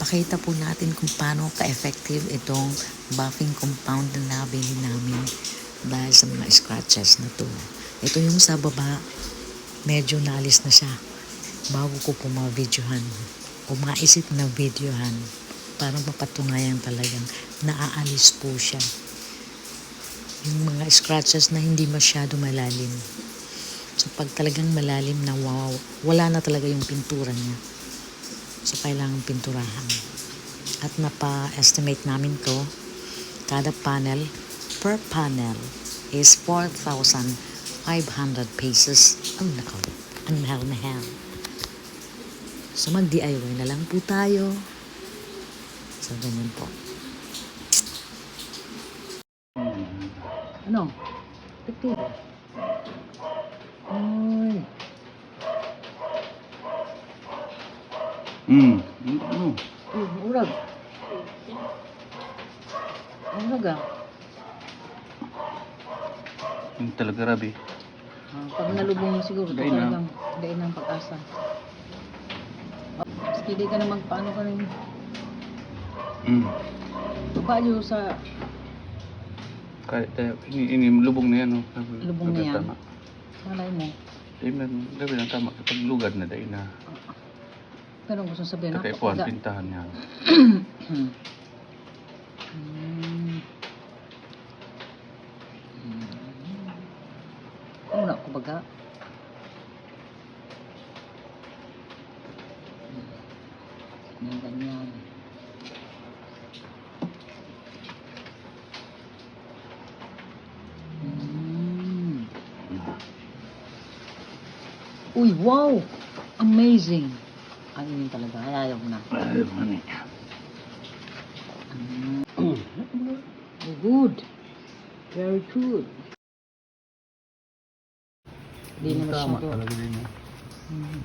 Pakita po natin kung paano ka-effective itong buffing compound na nabili namin dahil sa mga scratches na to. Ito yung sa baba, medyo naalis na siya bago ko po ma-videohan o maisip na videohan para mapatunayan talagang naaalis po siya. Yung mga scratches na hindi masyado malalim. So pag talagang malalim na wow, wala na talaga yung pintura niya. So kailangan pinturahan. At napa-estimate namin to, kada panel per panel is 4,500 pesos. Ang nakaw, ang mahal-mahal. So mag-DIY na lang po tayo. So ganyan po. Ano? Ito. Ay. Hmm. Ano? Uh, urag. Urag ah. Yung talaga rabi. Ah, pag nalubong mo siguro, Dain talagang dain ng pag-asa. Sige, di ka na magpaano ka rin. Hmm. Baba nyo sa Kahit tayo, ini, ini lubong na yan, oh. Lubong na yan? Tama. malay mo. Dahil man, gabi lang tama. Kapag lugad na, dahil na. Pero gusto sabihin ako. po, ang pintahan niya. Hmm. Hmm. Hmm. Una ko baga. Hmm. Yung ganyan. Hmm. Uy, wow! Amazing! Ang yun talaga. Ayaw mo na. Ay, mani. Oh, good. Very good. Hindi na Tama masyado. talaga din. eh. Mm.